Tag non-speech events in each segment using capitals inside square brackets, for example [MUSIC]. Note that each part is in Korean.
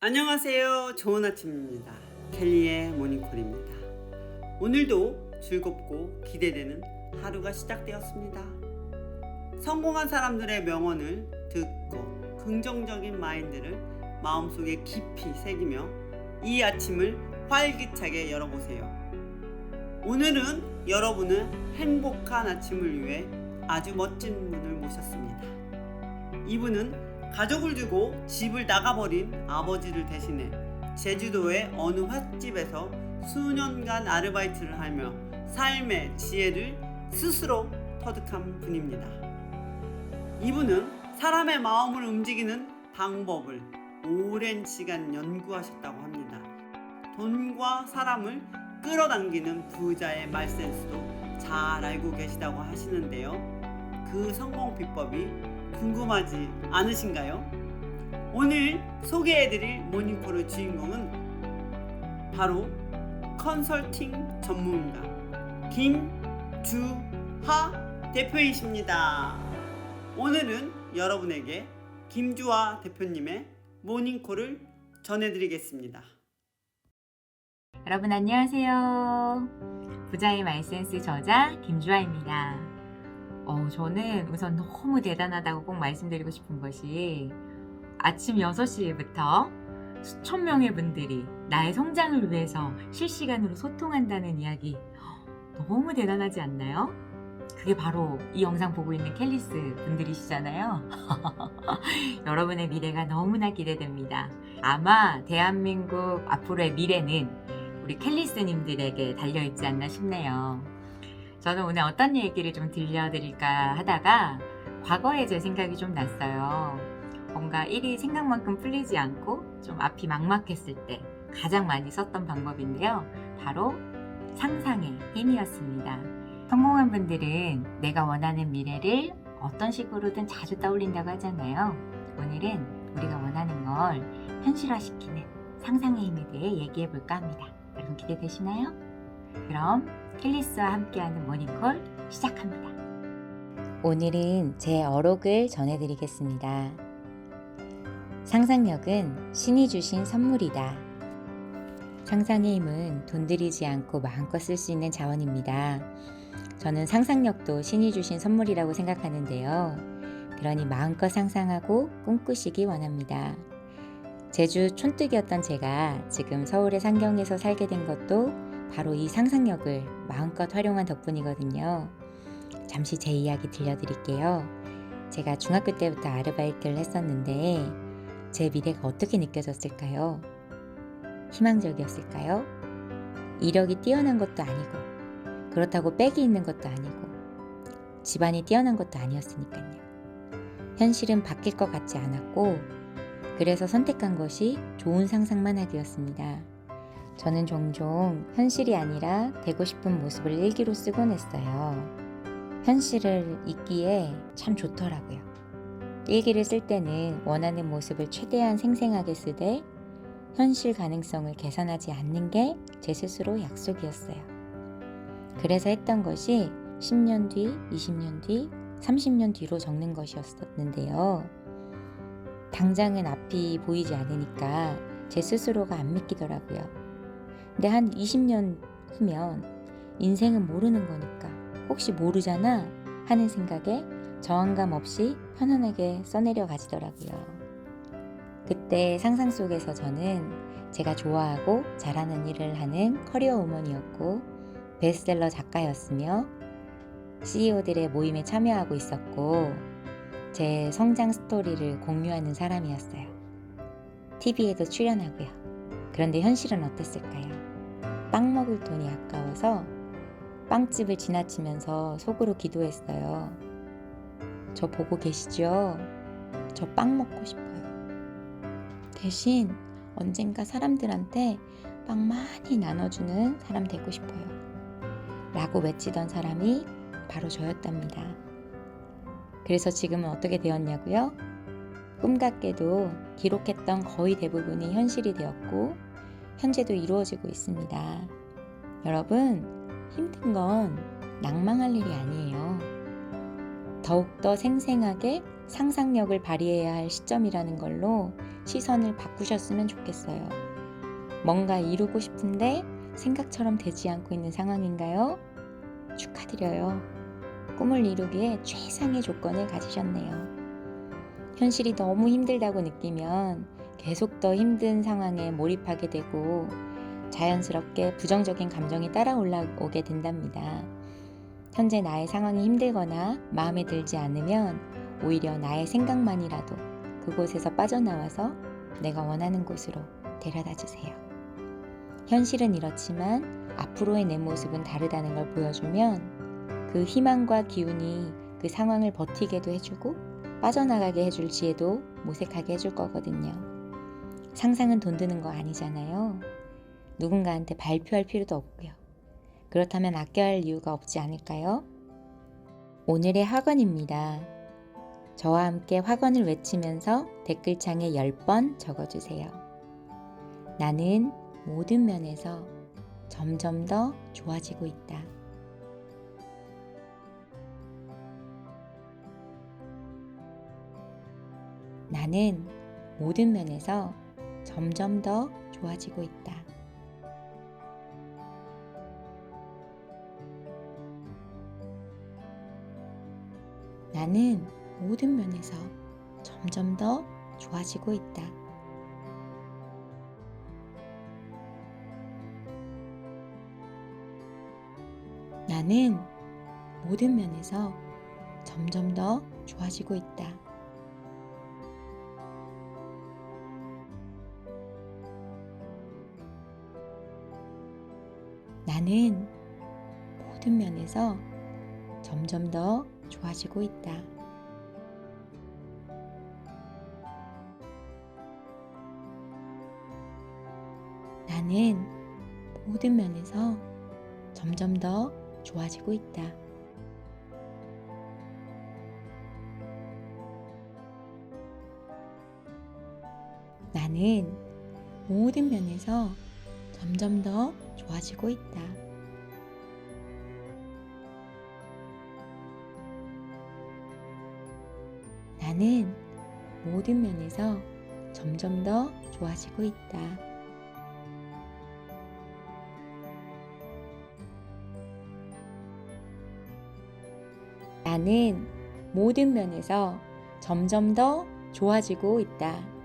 안녕하세요. 좋은 아침입니다. 켈리의 모닝콜입니다. 오늘도 즐겁고 기대되는 하루가 시작되었습니다. 성공한 사람들의 명언을 듣고 긍정적인 마인드를 마음속에 깊이 새기며 이 아침을 활기차게 열어보세요. 오늘은 여러분의 행복한 아침을 위해 아주 멋진 분을 모셨습니다. 이분은 가족을 두고 집을 나가버린 아버지를 대신해 제주도의 어느 횟집에서 수년간 아르바이트를 하며 삶의 지혜를 스스로 터득한 분입니다. 이분은 사람의 마음을 움직이는 방법을 오랜 시간 연구하셨다고 합니다. 돈과 사람을 끌어당기는 부자의 말센스도 잘 알고 계시다고 하시는데요. 그 성공 비법이 궁금하지 않으신가요? 오늘 소개해드릴 모닝콜의 주인공은 바로 컨설팅 전문가 김주하 대표이십니다. 오늘은 여러분에게 김주하 대표님의 모닝콜을 전해드리겠습니다. 여러분 안녕하세요. 부자의 말센스 저자 김주아입니다. 어, 저는 우선 너무 대단하다고 꼭 말씀드리고 싶은 것이 아침 6시부터 수천 명의 분들이 나의 성장을 위해서 실시간으로 소통한다는 이야기 너무 대단하지 않나요? 그게 바로 이 영상 보고 있는 캘리스 분들이시잖아요. [LAUGHS] 여러분의 미래가 너무나 기대됩니다. 아마 대한민국 앞으로의 미래는 우리 캘리스님들에게 달려있지 않나 싶네요. 저는 오늘 어떤 얘기를 좀 들려드릴까 하다가 과거에 제 생각이 좀 났어요. 뭔가 일이 생각만큼 풀리지 않고 좀 앞이 막막했을 때 가장 많이 썼던 방법인데요. 바로 상상의 힘이었습니다. 성공한 분들은 내가 원하는 미래를 어떤 식으로든 자주 떠올린다고 하잖아요. 오늘은 우리가 원하는 걸 현실화시키는 상상의 힘에 대해 얘기해 볼까 합니다. 여러분 기대되시나요? 그럼 캘리스와 함께하는 모닝콜 시작합니다. 오늘은 제 어록을 전해드리겠습니다. 상상력은 신이 주신 선물이다. 상상의 힘은 돈 들이지 않고 마음껏 쓸 수 있는 자원입니다. 저는 상상력도 신이 주신 선물이라고 생각하는데요. 그러니 마음껏 상상하고 꿈꾸시기 원합니다. 제주 촌뜨기였던 제가 지금 서울의 상경에서 살게 된 것도 바로 이 상상력을 마음껏 활용한 덕분이거든요. 잠시 제 이야기 들려드릴게요. 제가 중학교 때부터 아르바이트를 했었는데 제 미래가 어떻게 느껴졌을까요? 희망적이었을까요? 이력이 뛰어난 것도 아니고 그렇다고 빽이 있는 것도 아니고 집안이 뛰어난 것도 아니었으니까요. 현실은 바뀔 것 같지 않았고 그래서 선택한 것이 좋은 상상만 하기였습니다. 저는 종종 현실이 아니라 되고 싶은 모습을 일기로 쓰곤 했어요. 현실을 잊기에 참 좋더라고요. 일기를 쓸 때는 원하는 모습을 최대한 생생하게 쓰되 현실 가능성을 계산하지 않는 게 제 스스로 약속이었어요. 그래서 했던 것이 10년 뒤, 20년 뒤, 30년 뒤로 적는 것이었는데요. 당장은 앞이 보이지 않으니까 제 스스로가 안 믿기더라고요. 근데 한 20년 후면 인생은 모르는 거니까 혹시 모르잖아 하는 생각에 저항감 없이 편안하게 써내려 가지더라고요. 그때 상상 속에서 저는 제가 좋아하고 잘하는 일을 하는 커리어 우먼이었고 베스트셀러 작가였으며 CEO들의 모임에 참여하고 있었고 제 성장 스토리를 공유하는 사람이었어요. TV에도 출연하고요. 그런데 현실은 어땠을까요? 빵 먹을 돈이 아까워서 빵집을 지나치면서 속으로 기도했어요. 저 보고 계시죠? 저 빵 먹고 싶어요. 대신 언젠가 사람들한테 빵 많이 나눠주는 사람 되고 싶어요. 라고 외치던 사람이 바로 저였답니다. 그래서 지금은 어떻게 되었냐고요? 꿈 같게도 기록했던 거의 대부분이 현실이 되었고, 현재도 이루어지고 있습니다. 여러분, 힘든 건 낭망할 일이 아니에요. 더욱더 생생하게 상상력을 발휘해야 할 시점이라는 걸로 시선을 바꾸셨으면 좋겠어요. 뭔가 이루고 싶은데 생각처럼 되지 않고 있는 상황인가요? 축하드려요. 꿈을 이루기에 최상의 조건을 가지셨네요. 현실이 너무 힘들다고 느끼면 계속 더 힘든 상황에 몰입하게 되고 자연스럽게 부정적인 감정이 따라 올라오게 된답니다. 현재 나의 상황이 힘들거나 마음에 들지 않으면 오히려 나의 생각만이라도 그곳에서 빠져나와서 내가 원하는 곳으로 데려다 주세요. 현실은 이렇지만 앞으로의 내 모습은 다르다는 걸 보여주면 그 희망과 기운이 그 상황을 버티게도 해주고 빠져나가게 해줄 지혜도 모색하게 해줄 거거든요. 상상은 돈 드는 거 아니잖아요. 누군가한테 발표할 필요도 없고요. 그렇다면 아껴야 할 이유가 없지 않을까요? 오늘의 학원입니다. 저와 함께 학원을 외치면서 댓글창에 10번 적어주세요. 나는 모든 면에서 점점 더 좋아지고 있다. 나는 모든 면에서 점점 더 좋아지고 있다. 나는 모든 면에서 점점 더 좋아지고 있다. 나는 모든 면에서 점점 더 좋아지고 있다. 나는 모든 면에서 점점 더 좋아지고 있다. 나는 모든 면에서 점점 더 좋아지고 있다. 나는 모든 면에서 점점 더 좋아지고 있다. 나는 모든 면에서 점점 더 좋아지고 있다. 나는 모든 면에서 점점 더 좋아지고 있다.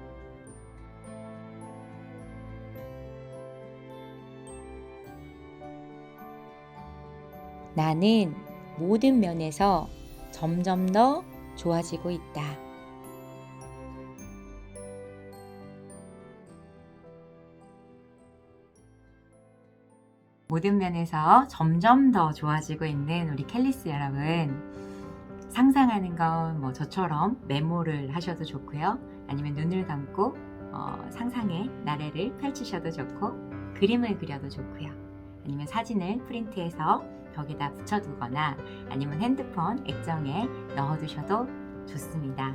나는 모든 면에서 점점 더 좋아지고 있다. 모든 면에서 점점 더 좋아지고 있는 우리 캘리스 여러분. 상상하는 건 뭐 저처럼 메모를 하셔도 좋고요. 아니면 눈을 감고 어, 상상의 나래를 펼치셔도 좋고 그림을 그려도 좋고요. 아니면 사진을 프린트해서 벽에다 붙여두거나 아니면 핸드폰 액정에 넣어두셔도 좋습니다.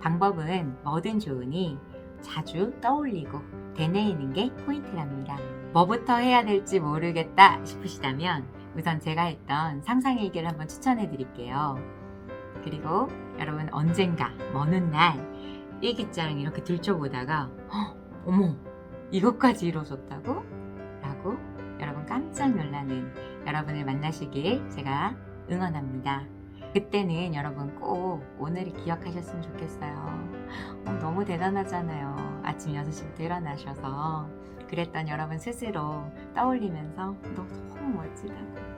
방법은 뭐든 좋으니 자주 떠올리고 되뇌이는 게 포인트랍니다. 뭐부터 해야 될지 모르겠다 싶으시다면 우선 제가 했던 상상일기를 한번 추천해 드릴게요. 그리고 여러분 언젠가 먼 훗날 일기장 이렇게 들춰보다가 "헉, 어머 이것까지 이루어졌다고? 라고 여러분 깜짝 놀라는 여러분을 만나시길 제가 응원합니다. 그때는 여러분 꼭 오늘을 기억하셨으면 좋겠어요. 어, 너무 대단하잖아요. 아침 6시부터 일어나셔서 그랬던 여러분 스스로 떠올리면서 너 너무 멋지다고.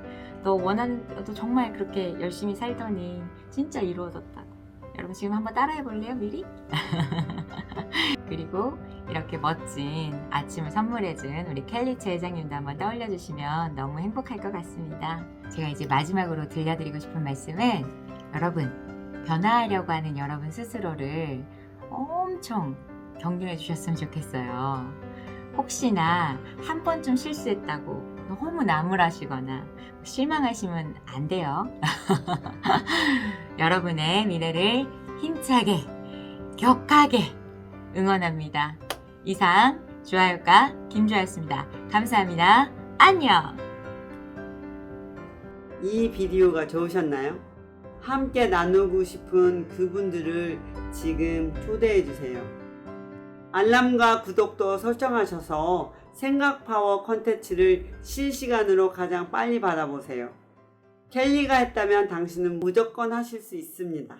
너 원하는, 너 정말 그렇게 열심히 살더니 진짜 이루어졌다고. 여러분 지금 한번 따라해 볼래요, 미리? [LAUGHS] 그리고 이렇게 멋진 아침을 선물해준 우리 켈리체 회장님도 한번 떠올려 주시면 너무 행복할 것 같습니다. 제가 이제 마지막으로 들려드리고 싶은 말씀은 여러분, 변화하려고 하는 여러분 스스로를 엄청 격려해 주셨으면 좋겠어요. 혹시나 한 번쯤 실수했다고 너무 나무라시거나 실망하시면 안 돼요. [LAUGHS] 여러분의 미래를 힘차게, 격하게 응원합니다. 이상 좋아요과 김주아였습니다. 감사합니다. 안녕! 이 비디오가 좋으셨나요? 함께 나누고 싶은 그분들을 지금 초대해 주세요. 알람과 구독도 설정하셔서 생각 파워 컨텐츠를 실시간으로 가장 빨리 받아보세요. 켈리가 했다면 당신은 무조건 하실 수 있습니다.